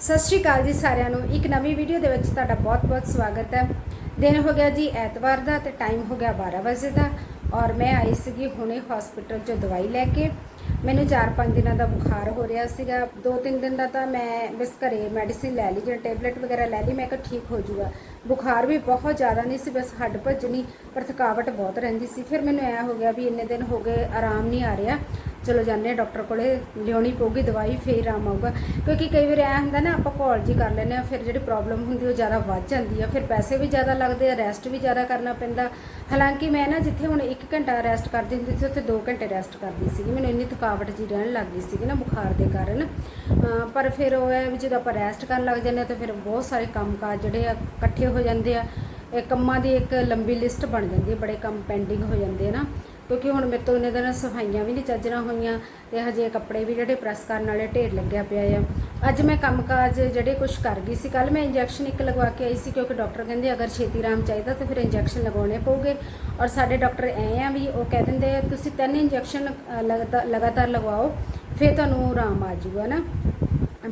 ਸਤਿ ਸ਼੍ਰੀ ਅਕਾਲ ਜੀ ਸਾਰਿਆਂ ਨੂੰ। ਇੱਕ ਨਵੀਂ ਵੀਡੀਓ ਦੇ ਵਿੱਚ ਤੁਹਾਡਾ ਬਹੁਤ-ਬਹੁਤ ਸਵਾਗਤ ਹੈ। ਦਿਨ ਹੋ ਗਿਆ ਜੀ ਐਤਵਾਰ ਦਾ ਤੇ ਟਾਈਮ ਹੋ ਗਿਆ 12 ਵਜੇ ਦਾ ਔਰ ਮੈਂ ਆਈ ਸੀਗੀ ਹੁਣੇ ਹਸਪੀਟਲ 'ਚੋਂ ਦਵਾਈ ਲੈ ਕੇ। ਮੈਨੂੰ 4-5 ਦਿਨਾਂ ਦਾ ਬੁਖਾਰ ਹੋ ਰਿਹਾ ਸੀਗਾ। 2-3 ਦਿਨ ਦਾ ਤਾਂ ਮੈਂ ਬਸ ਘਰੇ ਮੈਡੀਸਿਨ ਲੈ ਲਈ, ਜਿਹੜਾ ਟੈਬਲੇਟ ਵਗੈਰਾ ਲੈ ਲਈ, ਮੈਂ ਕਿਹਾ ਠੀਕ ਹੋ ਜਾਊਗਾ। ਬੁਖਾਰ ਵੀ ਬਹੁਤ ਜ਼ਿਆਦਾ ਨਹੀਂ ਸੀ, ਬਸ ਹੱਡ ਭੱਜਣੀ, ਪਰ ਥਕਾਵਟ ਬਹੁਤ ਰਹਿੰਦੀ ਸੀ। ਫਿਰ ਮੈਨੂੰ ਐ ਹੋ ਗਿਆ ਵੀ ਇੰਨੇ ਦਿਨ ਹੋ ਗਏ, ਆਰਾਮ ਨਹੀਂ ਆ ਰਿਹਾ। ਚਲੋ ਜਾਂਦੇ ਹਾਂ ਡਾਕਟਰ ਕੋਲੇ, ਲਿਆਉਣੀ ਪਊਗੀ ਦਵਾਈ, ਫੇਰ ਆਰਾਮ ਆਊਗਾ। ਕਿਉਂਕਿ ਕਈ ਵਾਰ ਐ ਹੁੰਦਾ ਨਾ, ਆਪਾਂ ਕਾਲ ਜੀ ਕਰ ਲੈਂਦੇ ਆ ਫਿਰ ਜਿਹੜੀ ਪ੍ਰੋਬਲਮ ਹੁੰਦੀ ਉਹ ਜ਼ਿਆਦਾ ਵੱਧ ਜਾਂਦੀ ਆ। ਫਿਰ ਪੈਸੇ ਵੀ ਜ਼ਿਆਦਾ ਲੱਗਦੇ ਆ ਰੈਸਟ ਵੀ ਜ਼ਿਆਦਾ ਕਰਨਾ ਪੈਂਦਾ। ਹਾਲਾਂਕਿ ਮੈਂ ਨਾ ਜਿੱਥੇ ਹੁਣ 1 ਘੰਟਾ ਰੈਸਟ ਕਰਦੀ ਹੁੰਦੀ ਸੀ, ਉੱਥੇ 2 ਘੰਟੇ ਰੈਸਟ ਕਰਦੀ ਸੀਗੀ। ਮੈਨੂੰ ਇੰਨੀ ਥਕਾਵਟ ਜੀ ਰਹਿਣ ਲੱਗ ਗਈ ਸੀਗੀ ਨਾ ਬੁਖਾਰ ਦੇ ਕਾਰਨ। ਪਰ ਫਿਰ ਉਹ ਹੈ ਵੀ ਜਦੋਂ ਆਪਾਂ ਰੈਸਟ ਕਰਨ ਲੱਗ ਜਾਂਦੇ ਆ ਤਾਂ ਫਿਰ ਬਹੁਤ ਸਾਰੇ ਕੰਮਕਾਜ ਜਿਹੜੇ ਆ, ਇਕੱਠੇ ਹੋ ਜਾਂਦੇ ਆ। ਕੰਮਾਂ ਦੀ ਇੱਕ ਲੰਬੀ ਲਿਸਟ ਬਣ ਜਾਂਦੀ ਹੈ, ਬੜੇ ਕੰਮ ਪੈਂਡਿੰਗ ਹੋ ਜਾਂਦੇ ਆ ਨਾ। ਕਿਉਂਕਿ ਹੁਣ ਮੇਰੇ ਤੋਂ ਇੰਨੇ ਦਿਨ ਸਫਾਈਆਂ ਵੀ ਨਹੀਂ ਚੱਜਣਾ ਹੋਈਆਂ ਤੇ ਹਜੇ ਕੱਪੜੇ ਵੀ ਜਿਹੜੇ ਪ੍ਰੈਸ ਕਰਨ ਵਾਲੇ ਢੇਰ ਲੱਗਿਆ ਪਿਆ ਆ। ਅੱਜ ਮੈਂ ਕੰਮਕਾਜ ਜਿਹੜੇ ਕੁਝ ਕਰ ਗਈ ਸੀ ਕੱਲ ਮੈਂ ਇੰਜੈਕਸ਼ਨ ਇੱਕ ਲਗਵਾ ਕੇ ਆਈ ਸੀ ਕਿਉਂਕਿ ਡਾਕਟਰ ਕਹਿੰਦੇ ਅਗਰ ਛੇਤੀ ਆਰਾਮ ਚਾਹੀਦਾ ਤਾਂ ਫਿਰ ਇੰਜੈਕਸ਼ਨ ਲਗਾਉਣੇ ਪਊਗੇ। ਔਰ ਸਾਡੇ ਡਾਕਟਰ ਐ ਆ ਵੀ ਉਹ ਕਹਿ ਦਿੰਦੇ ਆ, ਤੁਸੀਂ ਤਿੰਨ ਇੰਜੈਕਸ਼ਨ ਲਗਾਤਾਰ ਲਗਵਾਓ, ਫਿਰ ਤੁਹਾਨੂੰ ਆਰਾਮ ਆ ਜਾਊਗਾ ਨਾ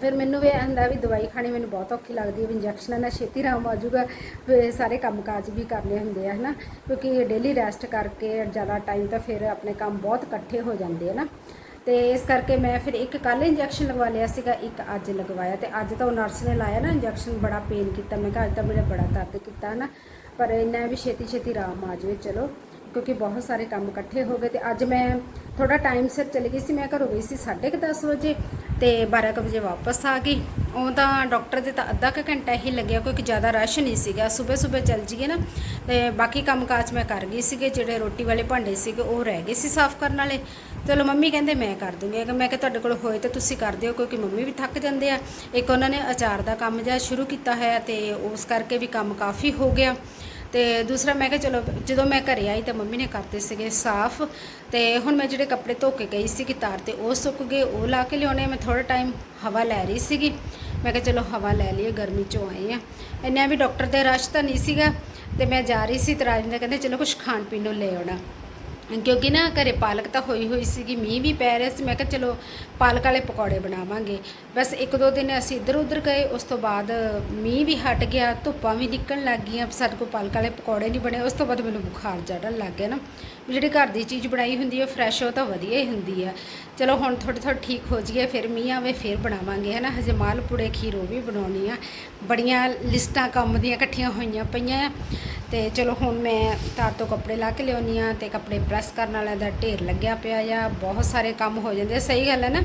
ਫਿਰ ਮੈਨੂੰ ਵੀ ਇਹ ਹੁੰਦਾ ਵੀ ਦਵਾਈ ਖਾਣੀ ਮੈਨੂੰ ਬਹੁਤ ਔਖੀ ਲੱਗਦੀ ਹੈ ਵੀ ਇੰਜੈਕਸ਼ਨਾਂ ਨਾਲ ਛੇਤੀ ਆਰਾਮ ਆ ਜਾਊਗਾ ਫਿਰ ਸਾਰੇ ਕੰਮਕਾਜ ਵੀ ਕਰਨੇ ਹੁੰਦੇ ਆ, ਹਨਾ? ਕਿਉਂਕਿ ਡੇਲੀ ਰੈਸਟ ਕਰਕੇ ਜ਼ਿਆਦਾ ਟਾਈਮ ਤਾਂ ਫਿਰ ਆਪਣੇ ਕੰਮ ਬਹੁਤ ਇਕੱਠੇ ਹੋ ਜਾਂਦੇ ਆ ਨਾ। ਤੇ ਇਸ ਕਰਕੇ ਮੈਂ ਫਿਰ ਇੱਕ ਕੱਲ ਇੰਜੈਕਸ਼ਨ ਲਗਵਾ ਲਿਆ ਸੀਗਾ, ਇੱਕ ਅੱਜ ਲਗਵਾਇਆ ਤੇ ਅੱਜ ਤਾਂ ਉਹ ਨਰਸ ਨੇ ਲਾਇਆ ਨਾ ਇੰਜੈਕਸ਼ਨ ਬੜਾ ਪੇਨ ਕੀਤਾ। ਮੈਂ ਕਿਹਾ ਅੱਜ ਤਾਂ ਮੇਰੇ ਬੜਾ ਦਰਦ ਕੀਤਾ ਨਾ ਪਰ ਇੰਨਾ ਵੀ ਛੇਤੀ ਛੇਤੀ ਆਰਾਮ ਆ ਜਾਵੇ, ਚਲੋ। ਕਿਉਂਕਿ ਬਹੁਤ ਸਾਰੇ ਕੰਮ ਇਕੱਠੇ ਹੋ ਗਏ ਤੇ ਅੱਜ ਮੈਂ ਥੋੜਾ ਟਾਈਮ ਸਿਰ ਚਲੀ ਗਈ ਸੀ, ਮੈਂ ਘਰੋਂ ਗਈ ਸੀ 10:30 ਵਜੇ ਤੇ 12 ਵਜੇ ਵਾਪਸ ਆ ਗਈ। ਉਹ ਤਾਂ ਡਾਕਟਰ ਦੇ ਤਾਂ ਅੱਧਾ ਕੁ ਘੰਟਾ ਹੀ ਲੱਗਿਆ ਕਿਉਂਕਿ ਜ਼ਿਆਦਾ ਰਸ਼ ਨਹੀਂ ਸੀਗਾ। ਸਵੇਰ ਸਵੇਰ ਚੱਲ ਜੀਏ ਨਾ, ਤੇ ਬਾਕੀ ਕੰਮ ਕਾਜ ਮੈਂ ਕਰ ਗਈ ਸੀਗੇ, ਜਿਹੜੇ ਰੋਟੀ ਵਾਲੇ ਭਾਂਡੇ ਸੀਗੇ ਉਹ ਰਹਿ ਗਏ ਸੀ ਸਾਫ਼ ਕਰਨ ਵਾਲੇ। ਚਲੋ ਮੰਮੀ ਕਹਿੰਦੇ, ਮੈਂ ਕਰ ਦੂੰਗੀ। ਅਗਰ ਮੈਂ ਕਿ ਤੁਹਾਡੇ ਕੋਲ ਹੋਏ ਤਾਂ ਤੁਸੀਂ ਕਰ ਦਿਓ, ਕਿਉਂਕਿ ਮੰਮੀ ਵੀ ਥੱਕ ਜਾਂਦੇ ਆ। ਇੱਕ ਉਹਨਾਂ ਨੇ ਅਚਾਰ ਦਾ ਕੰਮ ਜਿਹਾ ਸ਼ੁਰੂ ਕੀਤਾ ਹੈ ਤੇ ਉਸ ਕਰਕੇ ਵੀ ਕੰਮ ਕਾਫੀ ਹੋ ਗਿਆ। ਤੇ ਦੂਸਰਾ ਮੈਂ ਕਿਹਾ ਚਲੋ, ਜਦੋਂ ਮੈਂ ਘਰੇ ਆਈ ਤਾਂ ਮੰਮੀ ਨੇ ਕਰਤੇ ਸੀਗੇ ਸਾਫ਼ ਤੇ ਹੁਣ ਮੈਂ ਜਿਹੜੇ ਕੱਪੜੇ ਧੋ ਕੇ ਗਈ ਸੀ ਤਾਰ ਤੇ ਉਹ ਸੁੱਕ ਗਏ, ਉਹ ਲਾ ਕੇ ਲਿਆਉਣੇ ਮੈਂ ਥੋੜਾ ਟਾਈਮ ਹਵਾ ਲੈ ਰਹੀ ਸੀਗੀ। ਮੈਂ ਕਿਹਾ ਚਲੋ ਹਵਾ ਲੈ ਲਈਏ, ਗਰਮੀ ਚੋਂ ਆਏ ਆ। ਇੰਨਾ ਵੀ ਡਾਕਟਰ ਦੇ ਰਸ਼ ਤਾਂ ਨਹੀਂ ਸੀਗਾ ਤੇ ਮੈਂ ਜਾ ਰਹੀ ਸੀ ਤੇ ਰਾਜਿੰਦਰ ਕਹਿੰਦੇ ਚਲੋ ਕੁਝ ਖਾਣ ਪੀਣ ਨੂੰ ਲੈ ਆਉਣਾ। ਕਿਉਂਕਿ ਨਾ ਘਰੇ ਪਾਲਕ ਤਾਂ ਹੋਈ ਹੋਈ ਸੀਗੀ, ਮੀਂਹ ਵੀ ਪੈ ਰਿਹਾ ਸੀ। ਮੈਂ ਕਿਹਾ ਚਲੋ ਪਾਲਕ ਵਾਲੇ ਪਕੌੜੇ ਬਣਾਵਾਂਗੇ। ਬਸ ਇੱਕ ਦੋ ਦਿਨ ਅਸੀਂ ਇੱਧਰ ਉੱਧਰ ਗਏ, ਉਸ ਤੋਂ ਬਾਅਦ ਮੀਂਹ ਵੀ ਹਟ ਗਿਆ, ਧੁੱਪਾਂ ਵੀ ਨਿਕਲਣ ਲੱਗ ਗਈਆਂ, ਸਾਡੇ ਕੋਲ ਪਾਲਕ ਵਾਲੇ ਪਕੌੜੇ ਨਹੀਂ ਬਣੇ। ਉਸ ਤੋਂ ਬਾਅਦ ਮੈਨੂੰ ਬੁਖਾਰ ਚੜਨ ਲੱਗ ਗਿਆ ਨਾ। ਵੀ ਜਿਹੜੀ ਘਰ ਦੀ ਚੀਜ਼ ਬਣਾਈ ਹੁੰਦੀ ਹੈ ਫਰੈਸ਼ ਉਹ ਤਾਂ ਵਧੀਆ ਹੀ ਹੁੰਦੀ ਆ। ਚਲੋ ਹੁਣ ਥੋੜ੍ਹੀ ਥੋੜ੍ਹੀ ਠੀਕ ਹੋ ਜਾਈਏ, ਫਿਰ ਮੀਂਹ ਆਵੇ, ਫਿਰ ਬਣਾਵਾਂਗੇ ਹੈ ਨਾ ਹਜੇ ਮਾਲਪੂੜੇ ਖੀਰ ਉਹ ਵੀ ਬਣਾਉਣੀ ਆ। ਬੜੀਆਂ ਲਿਸਟਾਂ ਕੰਮ ਦੀਆਂ ਇਕੱਠੀਆਂ ਹੋਈਆਂ ਪਈਆਂ ਆ। ਤੇ ਚਲੋ ਹੁਣ ਮੈਂ ਤਾਰ ਤੋਂ ਕੱਪੜੇ ਲਾ ਕੇ ਲਿਆਉਣੀ ਆ ਤੇ ਕੱਪੜੇ ਪ੍ਰੈਸ ਕਰਨ ਵਾਲਿਆਂ ਦਾ ਢੇਰ ਲੱਗਿਆ ਪਿਆ ਆ, ਬਹੁਤ ਸਾਰੇ ਕੰਮ ਹੋ ਜਾਂਦੇ ਸਹੀ ਗੱਲ ਹੈ ਨਾ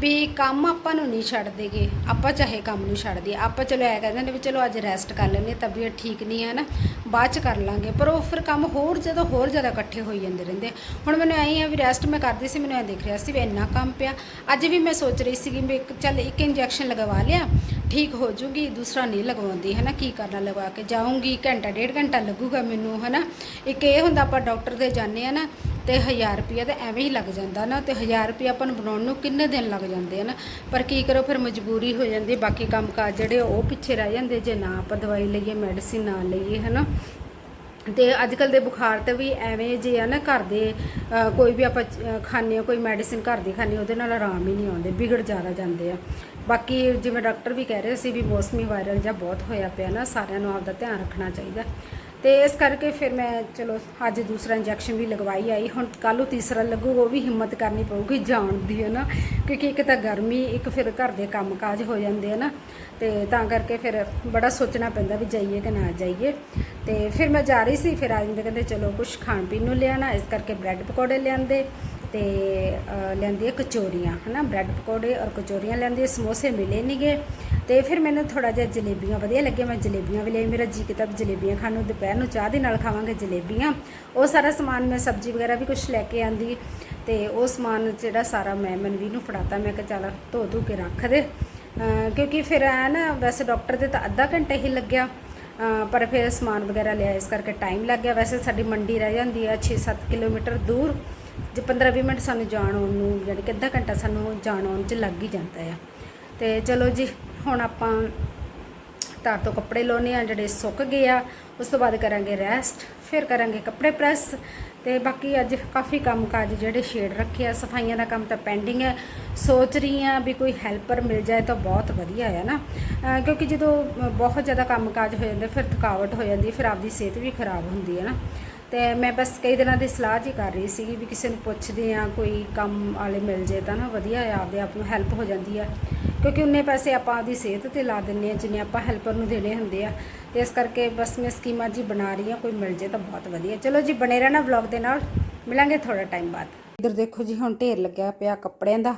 ਵੀ ਕੰਮ ਆਪਾਂ ਨੂੰ ਨਹੀਂ ਛੱਡਦੇਗੇ, ਆਪਾਂ ਚਾਹੇ ਕੰਮ ਨੂੰ ਛੱਡ ਦਈਏ। ਆਪਾਂ ਚਲੋ ਐ ਕਹਿੰਦੇ ਨੇ ਵੀ ਚਲੋ ਅੱਜ ਰੈਸਟ ਕਰ ਲੈਂਦੇ ਤਬੀਅਤ ਠੀਕ ਨਹੀਂ ਹੈ ਨਾ। ਬਾਅਦ ਚ ਕਰ ਲਾਂਗੇ। ਪਰ ਉਹ ਫਿਰ ਕੰਮ ਹੋਰ ਜਦੋਂ ਹੋਰ ਜ਼ਿਆਦਾ ਇਕੱਠੇ ਹੋਈ ਜਾਂਦੇ ਰਹਿੰਦੇ ਹੁਣ ਮੈਨੂੰ ਐਂ ਆ ਵੀ ਰੈਸਟ ਮੈਂ ਕਰਦੀ ਸੀ, ਮੈਨੂੰ ਐਂ ਦਿਖ ਰਿਹਾ ਸੀ ਵੀ ਇੰਨਾ ਕੰਮ ਪਿਆ। ਅੱਜ ਵੀ ਮੈਂ ਸੋਚ ਰਹੀ ਸੀ ਵੀ ਇੱਕ ਚੱਲ ਇੱਕ ਇੰਜੈਕਸ਼ਨ ਲਗਵਾ ਲਿਆ, ਠੀਕ ਹੋ ਜੂਗੀ, ਦੂਸਰਾ ਨਹੀਂ ਲਗਵਾਉਂਦੀ ਹੈ ਨਾ ਕੀ ਕਰਨਾ ਲਗਵਾ ਕੇ ਜਾਊਂਗੀ, ਘੰਟਾ, ਡੇਢ ਘੰਟਾ ਲੱਗੂਗਾ ਮੈਨੂੰ ਹੈ ਨਾ ਇੱਕ ਇਹ ਹੁੰਦਾ ਆਪਾਂ ਡਾਕਟਰ ਦੇ ਜਾਂਦੇ ਆ ਨਾ ਤੇ 1000 ਰੁਪਿਆ ਤਾਂ ਐਵੇਂ ਹੀ ਲੱਗ ਜਾਂਦਾ ਨਾ ਤੇ 1000 ਰੁਪਿਆ ਆਪਾਂ ਨੂੰ ਬਣਾਉਣ ਨੂੰ ਕਿੰਨੇ ਦਿਨ ਲੱਗ ਜਾਂਦੇ ਆ ਨਾ। ਪਰ ਕੀ ਕਰੋ ਫਿਰ ਮਜਬੂਰੀ ਹੋ ਜਾਂਦੀ ਬਾਕੀ ਕੰਮ ਕਾਜ ਜਿਹੜੇ ਉਹ ਪਿੱਛੇ ਰਹਿ ਜਾਂਦੇ ਜੇ ਨਾ ਆਪਾਂ ਦਵਾਈ ਲਈਏ ਮੈਡੀਸਿਨ ਨਾ ਲਈਏ ਹੈ ਨਾ ਤੇ ਅੱਜ ਕੱਲ ਦੇ ਬੁਖਾਰ ਤੇ ਵੀ ਐਵੇਂ ਜੇ ਆ ਨਾ ਘਰ ਦੇ ਕੋਈ ਵੀ ਆਪਾਂ ਅ, ਖਾਂਦੇ ਆ ਕੋਈ ਮੈਡੀਸਿਨ ਘਰ ਦੀ ਖਾਂਦੇ ਉਹਦੇ ਨਾਲ ਆਰਾਮ ਹੀ ਨਹੀਂ ਆਉਂਦੇ ਵਿਗੜ ਜ਼ਿਆਦਾ ਜਾਂਦੇ ਆ। ਬਾਕੀ ਜਿਵੇਂ ਡਾਕਟਰ ਵੀ ਕਹਿ ਰਹੇ ਸੀ ਵੀ ਮੌਸਮੀ ਵਾਇਰਲ ਜਾਂ ਬਹੁਤ ਹੋਇਆ ਪਿਆ ਨਾ ਸਾਰਿਆਂ ਨੂੰ ਆਪਦਾ ਧਿਆਨ ਰੱਖਣਾ ਚਾਹੀਦਾ। ਤੇ ਇਸ ਕਰਕੇ ਫਿਰ ਮੈਂ ਚਲੋ ਅੱਜ ਦੂਸਰਾ ਇੰਜੈਕਸ਼ਨ ਵੀ ਲਗਵਾਈ ਆਈ। ਹੁਣ ਕੱਲ੍ਹ ਨੂੰ ਤੀਸਰਾ ਲੱਗੂਗਾ, ਉਹ ਵੀ ਹਿੰਮਤ ਕਰਨੀ ਪਊਗੀ ਜਾਣ ਦੀ, ਹੈ ਨਾ? ਕਿਉਂਕਿ ਇੱਕ ਤਾਂ ਗਰਮੀ, ਇੱਕ ਫਿਰ ਘਰ ਦੇ ਕੰਮਕਾਜ ਹੋ ਜਾਂਦੇ ਆ ਨਾ। ਤੇ ਤਾਂ ਕਰਕੇ ਫਿਰ ਬੜਾ ਸੋਚਣਾ ਪੈਂਦਾ ਵੀ ਜਾਈਏ ਕਿ ਨਾ ਜਾਈਏ। ਤੇ ਫਿਰ ਮੈਂ ਜਾ ਰਹੀ ਸੀ, ਫਿਰ ਆਜਿੰਦੇ ਕਹਿੰਦੇ ਚਲੋ ਕੁਝ ਖਾਣ ਪੀਣ ਨੂੰ ਲਿਆਣਾ ਇਸ ਕਰਕੇ ਬ੍ਰੈਡ ਪਕੌੜੇ ਲਿਆਂਦੇ। ਤੇ ਲੈਂਦੀ ਹੈ ਕਚੋਰੀਆਂ, ਹਨਾ? ਬ੍ਰੈਡ ਪਕੌੜੇ ਔਰ ਕਚੋਰੀਆਂ ਲੈਂਦੀ ਸਮੋਸੇ ਮਿਲੇ ਨਹੀਂਗੇ ਤੇ ਫਿਰ ਮੈਨੂੰ ਥੋੜਾ ਜਿਹਾ ਜਲੇਬੀਆਂ ਵਧੀਆ ਲੱਗੀਆਂ। ਮੈਂ ਜਲੇਬੀਆਂ ਵੀ ਲਈ ਮੇਰਾ ਜੀ ਕੀਤਾ ਜਲੇਬੀਆਂ ਖਾਣ ਨੂੰ ਦੁਪਹਿਰ ਨੂੰ ਚਾਹ ਦੇ ਨਾਲ ਖਾਵਾਂਗੇ ਜਲੇਬੀਆਂ। ਉਹ ਸਾਰਾ ਸਮਾਨ ਮੈਂ ਸਬਜ਼ੀ ਵਗੈਰਾ ਵੀ ਕੁਝ ਲੈ ਕੇ ਆਂਦੀ। ਤੇ ਉਹ ਸਮਾਨ ਜਿਹੜਾ ਸਾਰਾ ਮੈਂ ਮਨਵੀ ਨੂੰ ਫੜਾਤਾ। ਮੈਂ ਕਿਹਾ, ਚੱਲ ਧੋ ਧੂ ਕੇ ਰੱਖ ਦੇ। ਕਿਉਂਕਿ ਫਿਰ ਐ ਨਾ, ਵੈਸੇ ਡਾਕਟਰ ਦੇ ਤਾਂ ਅੱਧਾ ਘੰਟਾ ਹੀ ਲੱਗਿਆ। ਪਰ ਫਿਰ ਸਮਾਨ ਵਗੈਰਾ ਲਿਆ, ਇਸ ਕਰਕੇ ਟਾਈਮ ਲੱਗ ਗਿਆ। ਵੈਸੇ ਸਾਡੀ ਮੰਡੀ ਰਹਿ ਜਾਂਦੀ ਹੈ 6-7 ਕਿਲੋਮੀਟਰ ਦੂਰ। ਜੇ 15-20 ਮਿੰਟ ਸਾਨੂੰ ਜਾਣ ਆਉਣ ਨੂੰ, ਯਾਨੀ ਕਿ ਅੱਧਾ ਘੰਟਾ ਸਾਨੂੰ ਜਾਣ ਆਉਣ 'ਚ ਲੱਗ ਹੀ ਜਾਂਦਾ ਆ। ਤੇ ਚਲੋ ਜੀ, ਹੁਣ ਆਪਾਂ ਤਾਰ ਤੋਂ ਕੱਪੜੇ ਲਾਉਣੇ ਆ ਜਿਹੜੇ ਸੁੱਕ ਗਏ ਆ, ਉਸ ਤੋਂ ਬਾਅਦ ਕਰਾਂਗੇ ਰੈਸਟ ਫਿਰ ਕਰਾਂਗੇ ਕੱਪੜੇ ਪ੍ਰੈਸ ਤੇ ਬਾਕੀ ਅੱਜ ਕਾਫੀ ਕੰਮ ਕਾਜ ਜਿਹੜੇ ਛੇੜ ਰੱਖੇ ਆ, ਸਫਾਈਆਂ ਦਾ ਕੰਮ ਤਾਂ ਪੈਂਡਿੰਗ ਹੈ ਸੋਚ ਰਹੀ ਆ ਵੀ ਕੋਈ ਹੈਲਪਰ ਮਿਲ ਜਾਏ ਤਾਂ ਬਹੁਤ ਵਧੀਆ ਹੈ ਨਾ। ਕਿਉਂਕਿ ਜਦੋਂ ਬਹੁਤ ਜ਼ਿਆਦਾ ਕੰਮ ਕਾਜ ਹੋ ਜਾਂਦੇ, ਫਿਰ ਥਕਾਵਟ ਹੋ ਜਾਂਦੀ, ਫਿਰ ਆਪਦੀ ਸਿਹਤ ਵੀ ਖਰਾਬ ਹੁੰਦੀ ਹੈ ਨਾ। ਤੇ ਮੈਂ ਬਸ ਕਈ ਦਿਨਾਂ ਦੀ ਸਲਾਹ ਜੀ ਕਰ ਰਹੀ ਸੀਗੀ ਵੀ ਕਿਸੇ ਨੂੰ ਪੁੱਛਦੇ ਆ ਕੋਈ ਕੰਮ ਵਾਲੇ ਮਿਲ ਜੇ ਤਾਂ ਨਾ ਵਧੀਆ ਆ, ਆਪਦੇ ਆਪ ਨੂੰ ਹੈਲਪ ਹੋ ਜਾਂਦੀ ਆ। ਕਿਉਂਕਿ ਉਨੇ ਪੈਸੇ ਆਪਾਂ ਆਪਦੀ ਸਿਹਤ ਤੇ ਲਾ ਦਿੰਨੇ ਆ ਜਿੰਨੇ ਆਪਾਂ ਹੈਲਪਰ ਨੂੰ ਦੇਣੇ ਹੁੰਦੇ ਆ। ਤੇ ਇਸ ਕਰਕੇ ਬਸ ਮੈਂ ਸਕੀਮਾਂ ਜੀ ਬਣਾ ਰਹੀ ਆ ਕੋਈ ਮਿਲ ਜੇ ਤਾਂ ਬਹੁਤ ਵਧੀਆ। ਚਲੋ ਜੀ, ਬਣੇ ਰਹਿਣਾ ਵਲੌਗ ਦੇ ਨਾਲ। ਮਿਲਾਂਗੇ ਥੋੜਾ ਟਾਈਮ ਬਾਅਦ। ਇੱਧਰ ਦੇਖੋ ਜੀ, ਹੁਣ ਢੇਰ ਲੱਗਿਆ ਪਿਆ ਕੱਪੜਿਆਂ ਦਾ।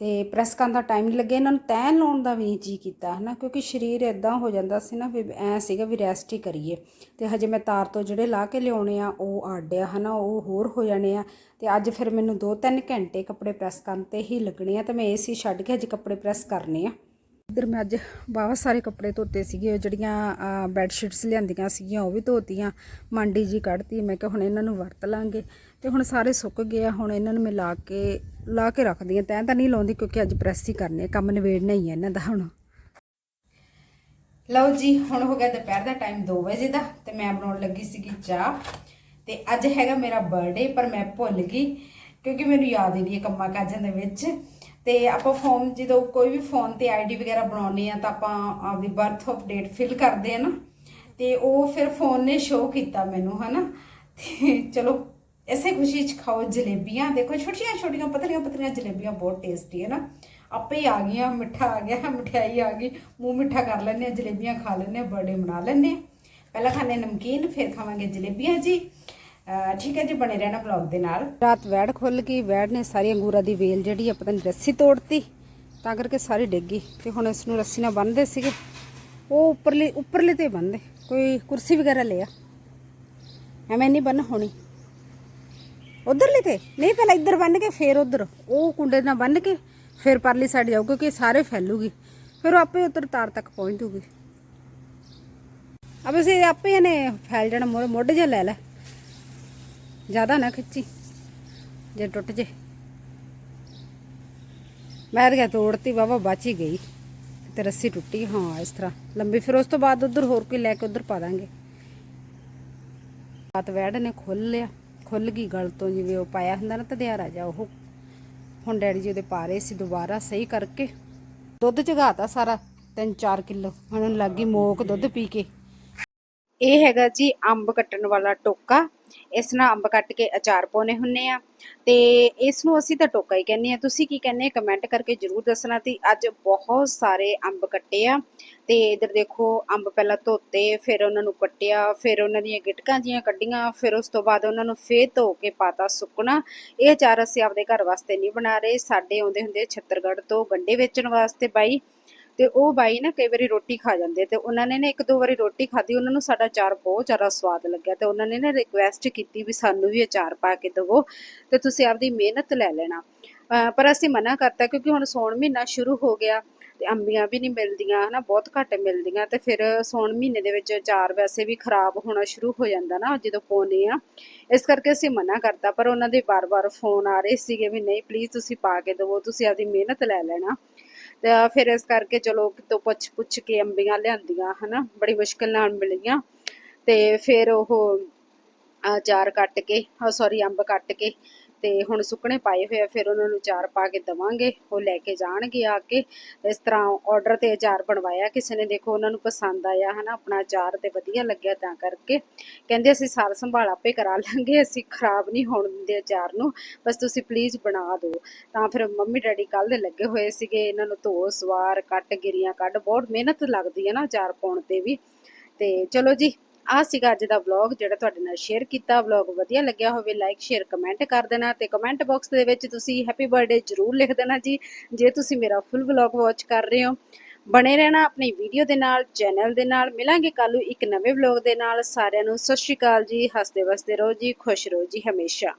ਤੇ ਪ੍ਰੈਸ ਕਰਨ ਦਾ ਟਾਈਮ ਨਹੀਂ ਲੱਗਿਆ, ਇਹਨਾਂ ਨੂੰ ਤੈਨ ਲਾਉਣ ਦਾ ਵੀ ਨਹੀਂ ਜੀ ਕੀਤਾ, ਹਨਾ, ਕਿਉਂਕਿ ਸਰੀਰ ਇਦਾਂ ਹੋ ਜਾਂਦਾ ਸੀ ਨਾ ਵੀ ਐ ਸੀਗਾ ਵੀ ਰੈਸਟ ਹੀ ਕਰੀਏ। ਤੇ ਹਜੇ ਮੈਂ ਤਾਰ ਤੋਂ ਜਿਹੜੇ ਲਾ ਕੇ ਲਿਆਉਣੇ ਆ, ਉਹ ਆਡਿਆ ਹਨਾ, ਉਹ ਹੋਰ ਹੋ ਜਾਣੇ ਆ। ਤੇ ਅੱਜ ਫਿਰ ਮੈਨੂੰ 2-3 ਘੰਟੇ ਕੱਪੜੇ ਪ੍ਰੈਸ ਕਰਨ ਤੇ ਹੀ ਲੱਗਣੇ ਆ, ਤੇ ਮੈਂ ਏਸੀ ਛੱਡ ਕੇ ਹਜੇ ਕੱਪੜੇ ਪ੍ਰੈਸ ਕਰਨੇ ਆ। ਇੱਧਰ ਮੈਂ ਅੱਜ ਬਹੁਤ ਸਾਰੇ ਕੱਪੜੇ ਧੋਤੇ ਸੀਗੇ, ਉਹ ਜਿਹੜੀਆਂ ਬੈੱਡ ਸ਼ੀਟਸ ਲਿਆਂਦੀਆਂ ਸੀਗੀਆਂ, ਉਹ ਵੀ ਧੋਤੀਆਂ। ਮਾਂਡੀ ਜੀ ਕੱਢਤੀ, ਮੈਂ ਕਿਹਾ ਹੁਣ ਇਹਨਾਂ ਨੂੰ ਵਰਤ ਲਾਂਗੇ। ਤੇ ਹੁਣ ਸਾਰੇ ਸੁੱਕ ਗਏ ਆ, ਹੁਣ ਇਹਨਾਂ ਨੂੰ ਮੈਂ ਲਾ ਕੇ ਲਾ ਕੇ ਰੱਖਦੀ ਆ। ਤੈਂ ਤਾਂ ਨਹੀਂ ਲਾਉਂਦੀ ਕਿਉਂਕਿ ਅੱਜ ਪ੍ਰੈਸ ਹੀ ਕਰਨੇ ਆ, ਕੰਮ ਨਿਬੇੜਨਾ ਹੀ ਹੈ ਇਹਨਾਂ ਦਾ ਹੁਣ। ਲਓ ਜੀ, ਹੁਣ ਹੋ ਗਿਆ ਦੁਪਹਿਰ ਦਾ ਟਾਈਮ 2 ਵਜੇ ਦਾ, ਤੇ ਮੈਂ ਬਣਾਉਣ ਲੱਗੀ ਸੀਗੀ ਚਾਹ। ਤੇ ਅੱਜ ਹੈਗਾ ਮੇਰਾ ਬਰਥਡੇ ਪਰ ਮੈਂ ਭੁੱਲ ਗਈ, ਕਿਉਂਕਿ ਮੈਨੂੰ ਯਾਦ ਹੀ ਨਹੀਂ ਹੈ ਕੰਮਾਂ ਕਾਜਾਂ ਦੇ ਵਿੱਚ। ਤੇ ਆਪਾਂ ਫਾਰਮ ਜਦੋਂ ਕੋਈ ਵੀ ਫੋਨ ਤੇ ਆਈਡੀ ਵਗੈਰਾ ਬਣਾਉਣੀ ਆ ਤਾਂ ਆਪਾਂ ਆਪਦੀ ਬਰਥ ਆਫ ਡੇਟ ਫਿਲ ਕਰਦੇ ਆ ਨਾ। ਤੇ ਉਹ ਫਿਰ ਫੋਨ ਨੇ ਸ਼ੋਅ ਕੀਤਾ ਮੈਨੂੰ, ਹਨਾ। ਤੇ ਚਲੋ ਐਸੇ ਖੁਸ਼ੀ ਚ ਖਾਓ ਜਲੇਬੀਆਂ। ਦੇਖੋ, ਛੋਟੀਆਂ ਛੋਟੀਆਂ ਪਤਲੀਆਂ ਪਤਲੀਆਂ ਜਲੇਬੀਆਂ ਬਹੁਤ ਟੇਸਟੀ ਹੈ ਨਾ। ਆਪੇ ਹੀ ਆ ਗਈਆਂ, ਮਿੱਠਾ ਆ ਗਿਆ, ਮਠਿਆਈ ਆ ਗਈ। ਮੂੰਹ ਮਿੱਠਾ ਕਰ ਲੈਂਦੇ ਆ ਜਲੇਬੀਆਂ ਖਾ ਲੈਂਦੇ ਆ ਬਰਥਡੇ ਮਨਾ ਲੈਂਦੇ ਆ ਪਹਿਲਾਂ ਖਾਣੇ ਨਮਕੀਨ, ਫਿਰ ਖਾਵਾਂਗੇ ਜਲੇਬੀਆਂ ਜੀ। ਠੀਕ ਹੈ ਜੀ, ਬਣੇ ਰਹਿਣਾ ਵਲੌਗ ਦੇ ਨਾਲ। ਰਾਤ ਵੈੜ ਖੁੱਲ ਗਈ, ਵੈੜ ਨੇ ਸਾਰੀ ਅੰਗੂਰਾਂ ਦੀ ਵੇਲ ਜਿਹੜੀ ਆ ਪਤਾ ਨਹੀਂ ਰੱਸੀ ਤੋੜਤੀ, ਤਾਂ ਕਰਕੇ ਸਾਰੀ ਡਿੱਗ ਗਈ ਤੇ ਹੁਣ ਇਸ ਨੂੰ ਰੱਸੀ ਨਾਲ ਬੰਨ੍ਹਦੇ ਸੀਗੇ। ਉਹ ਉੱਪਰਲੇ ਉੱਪਰਲੇ ਤੇ ਬੰਨ੍ਹਦੇ, ਕੋਈ ਕੁਰਸੀ ਵਗੈਰਾ ਲਿਆ। ਐਵੇਂ ਨਹੀਂ ਬੰਨ ਹੋਣੀ। ਉਧਰਲੇ ਤੇ? ਨਹੀਂ, ਪਹਿਲਾਂ ਇੱਧਰ ਬੰਨ ਕੇ, ਫੇਰ ਉਧਰ। ਉਹ ਕੁੰਡੇ ਨਾਲ ਬੰਨ ਕੇ, ਫਿਰ ਪਰਲੀ ਸਾਈਡ ਜਾਊ, ਕਿਉਂਕਿ ਸਾਰੇ ਫੈਲੂਗੀ। ਫਿਰ ਉਹ ਆਪੇ ਉਧਰ ਤਾਰ ਤੱਕ ਪਹੁੰਚ ਜੂਗੀ। ਅਬ ਅਸੀਂ ਆਪੇ ਇਹਨੇ ਫੈਲ ਜਾਣਾ, ਮੋੜ ਮੋਢ ਜਿਹਾ ਲੈ ਲੈ। ਜ਼ਿਆਦਾ ਨਾ ਖਿੱਚੀ, ਜੇ ਟੁੱਟ ਜੇ। ਮੈਂ ਤਾਂ ਕਿਹਾ ਤੋੜਤੀ ਵਾਵਾ ਬਚ ਹੀ ਗਈ। ਤੇ ਰੱਸੀ ਟੁੱਟੀ, ਹਾਂ, ਇਸ ਤਰ੍ਹਾਂ। ਲੰਬੀ ਫਿਰ ਉਸ ਤੋਂ ਬਾਅਦ ਉਧਰ ਹੋਰ ਕੋਈ ਲੈ ਕੇ ਉਧਰ ਪਾ ਦਾਂਗੇ। ਰਾਤ ਵੈੜ ਨੇ ਖੁੱਲ ਲਿਆ। ਖੁੱਲ ਗਈ ਗਲ ਤੋਂ, ਜਿਵੇਂ ਉਹ ਪਾਇਆ ਹੁੰਦਾ ਨਾ, ਤਦਿਆਰਾ ਜਾ ਉਹ। ਹੁਣ ਡੈਡੀ ਜੀ ਉਹਦੇ ਪਾ ਰਹੇ ਸੀ ਦੁਬਾਰਾ ਸਹੀ ਕਰਕੇ। ਦੁੱਧ ਚਗਾਤਾ ਸਾਰਾ 3-4 ਕਿਲੋ। ਹੁਣ ਲੱਗ ਗਈ ਮੋਕ ਦੁੱਧ ਪੀ ਕੇ। ਇਹ ਹੈਗਾ ਜੀ ਅੰਬ ਕੱਟਣ ਵਾਲਾ ਟੋਕਾ। ਇਸ ਨਾਲ ਅੰਬ ਕੱਟ ਕੇ ਅਚਾਰ ਪਾਉਨੇ ਹੁੰਨੇ ਆ। ਤੇ ਇਸ ਨੂੰ ਅਸੀਂ ਤਾਂ ਟੋਕਾ ਹੀ ਕਹਿੰਦੇ ਆ। ਤੁਸੀਂ ਕੀ ਕਹਿੰਦੇ ਆ? ਕਮੈਂਟ ਕਰਕੇ ਜਰੂਰ ਦੱਸਣਾ ਤੇ ਅੱਜ ਬਹੁਤ ਸਾਰੇ ਅੰਬ ਕੱਟੇ ਆ। ਤੇ ਇਧਰ ਦੇਖੋ, ਅੰਬ ਪਹਿਲਾਂ ਧੋਤੇ, ਫਿਰ ਉਹਨਾਂ ਨੂੰ ਕੱਟਿਆ, ਫਿਰ ਉਹਨਾਂ ਦੀਆਂ ਗਿਟਕਾਂ ਜੀਆਂ ਕੱਢੀਆਂ, ਫਿਰ ਉਸ ਤੋਂ ਬਾਅਦ ਉਹਨਾਂ ਨੂੰ ਫੇਰ ਧੋ ਕੇ ਪਾਤਾ ਸੁੱਕਣਾ। ਇਹ ਅਚਾਰ ਅਸੀਂ ਆਪਦੇ ਘਰ ਵਾਸਤੇ ਨਹੀਂ ਬਣਾ ਰਹੇ। ਸਾਡੇ ਆਉਂਦੇ ਹੁੰਦੇ ਛੱਤਰਗੜ੍ਹ ਤੋਂ ਗੰਡੇ ਵੇਚਣ ਵਾਸਤੇ ਬਾਈ। ਤੇ ਉਹ ਬਾਈ ਨਾ ਕਈ ਵਾਰੀ ਰੋਟੀ ਖਾ ਜਾਂਦੇ ਤੇ ਉਹਨਾਂ ਨੇ ਨਾ ਇੱਕ ਦੋ ਵਾਰੀ ਰੋਟੀ ਖਾਧੀ, ਉਹਨਾਂ ਨੂੰ ਸਾਡਾ ਅਚਾਰ ਬਹੁਤ ਜ਼ਿਆਦਾ ਸਵਾਦ ਲੱਗਿਆ ਤੇ ਉਹਨਾਂ ਨੇ ਨਾ ਰਿਕੁਐਸਟ ਕੀਤੀ ਵੀ ਸਾਨੂੰ ਵੀ ਅਚਾਰ ਪਾ ਕੇ ਦਿਵੋ ਤੇ ਤੁਸੀਂ ਆਪਦੀ ਮਿਹਨਤ ਲੈ ਲੈਣਾ। ਪਰ ਅਸੀਂ ਮਨਾ ਕਰਤਾ ਕਿਉਂਕਿ ਹੁਣ ਸੌਣ ਮਹੀਨਾ ਸ਼ੁਰੂ ਹੋ ਗਿਆ ਤੇ ਅੰਬੀਆਂ ਵੀ ਨਹੀਂ ਮਿਲਦੀਆਂ, ਹਨਾ, ਬਹੁਤ ਘੱਟ ਮਿਲਦੀਆਂ ਤੇ ਫਿਰ ਸੌਣ ਮਹੀਨੇ ਦੇ ਵਿੱਚ ਅਚਾਰ ਵੈਸੇ ਵੀ ਖਰਾਬ ਹੋਣਾ ਸ਼ੁਰੂ ਹੋ ਜਾਂਦਾ ਨਾ ਜਦੋਂ ਪਾਉਂਦੇ ਆ। ਇਸ ਕਰਕੇ ਅਸੀਂ ਮਨਾ ਕਰਤਾ ਪਰ ਉਹਨਾਂ ਦੇ ਵਾਰ-ਵਾਰ ਫੋਨ ਆ ਰਹੇ ਸੀਗੇ ਵੀ ਨਹੀਂ ਪਲੀਜ਼ ਤੁਸੀਂ ਪਾ ਕੇ ਦਿਵੋ, ਤੁਸੀਂ ਆਪਦੀ ਮਿਹਨਤ ਲੈ ਲੈਣਾ। ਤੇ ਫਿਰ ਇਸ ਕਰਕੇ ਚਲੋ ਕਿਤੋਂ ਪੁੱਛ ਪੁੱਛ ਕੇ ਅੰਬੀਆਂ ਲਿਆਂਦੀਆਂ, ਹਨਾ? ਬੜੀ ਮੁਸ਼ਕਿਲ ਨਾਲ ਮਿਲੀਆਂ। ਤੇ ਫਿਰ ਉਹ ਅਚਾਰ ਕੱਟ ਕੇ ਸੌਰੀ ਅੰਬ ਕੱਟ ਕੇ ਤੇ ਹੁਣ ਸੁੱਕਣੇ ਪਾਏ ਹੋਏ ਆ, ਫਿਰ ਉਹਨਾਂ ਨੂੰ ਚਾਰ ਪਾ ਕੇ ਦਵਾਂਗੇ, ਉਹ ਲੈ ਕੇ ਜਾਣਗੇ ਆ ਕੇ। ਇਸ ਤਰ੍ਹਾਂ ਆਰਡਰ ਤੇ ਅਚਾਰ ਬਣਵਾਇਆ, ਕਿਸੇ ਨੇ ਦੇਖੋ ਉਹਨਾਂ ਨੂੰ ਪਸੰਦ ਆਇਆ, ਹਨਾ, ਆਪਣਾ ਅਚਾਰ ਤੇ ਵਧੀਆ ਲੱਗਿਆ ਤਾਂ ਕਰਕੇ। ਕਹਿੰਦੇ ਅਸੀਂ ਸਾਰ ਸੰਭਾਲ ਆਪੇ ਕਰਾ ਲਾਂਗੇ, ਅਸੀਂ ਖਰਾਬ ਨਹੀਂ ਹੋਣ ਦਿੰਦੇ ਅਚਾਰ ਨੂੰ, ਬਸ ਤੁਸੀਂ ਪਲੀਜ਼ ਬਣਾ ਦਿਓ। ਤਾਂ ਫਿਰ ਮੰਮੀ ਡੈਡੀ ਕੱਲ ਦੇ ਲੱਗੇ ਹੋਏ ਸੀਗੇ, ਇਹਨਾਂ ਨੂੰ ਧੋ, ਸਵਾਰ, ਕੱਟ, ਗਿਰੀਆਂ ਕੱਢ, ਬਹੁਤ ਮਿਹਨਤ ਲੱਗਦੀ ਹੈ ਨਾ ਅਚਾਰ ਪਾਉਣ ਤੇ ਵੀ। ਤੇ ਚਲੋ ਜੀ ਆਹ ਸੀਗਾ ਅੱਜ ਦਾ ਵਲੌਗ ਜਿਹੜਾ ਤੁਹਾਡੇ ਨਾਲ ਸ਼ੇਅਰ ਕੀਤਾ। ਵਲੌਗ ਵਧੀਆ ਲੱਗਿਆ ਹੋਵੇ ਲਾਈਕ ਸ਼ੇਅਰ ਕਮੈਂਟ ਕਰ ਦੇਣਾ ਤੇ ਕਮੈਂਟ ਬਾਕਸ ਦੇ ਵਿੱਚ ਤੁਸੀਂ ਹੈਪੀ ਬਰਥਡੇ ਜਰੂਰ ਲਿਖ ਦੇਣਾ ਜੀ, ਜੇ ਤੁਸੀਂ ਮੇਰਾ ਫੁੱਲ ਵਲੌਗ ਵਾਚ ਕਰ ਰਹੇ ਹੋ। ਬਣੇ ਰਹਿਣਾ ਆਪਣੀ ਵੀਡੀਓ ਦੇ ਨਾਲ ਚੈਨਲ ਦੇ ਨਾਲ। ਮਿਲਾਂਗੇ ਕੱਲ ਨੂੰ ਇੱਕ ਨਵੇਂ ਵਲੌਗ ਦੇ ਨਾਲ। ਸਾਰਿਆਂ ਨੂੰ ਸਤਿ ਸ਼੍ਰੀ ਅਕਾਲ ਜੀ, ਹੱਸਦੇ ਵਸਦੇ ਰਹੋ ਜੀ, ਖੁਸ਼ ਰਹੋ ਜੀ ਹਮੇਸ਼ਾ।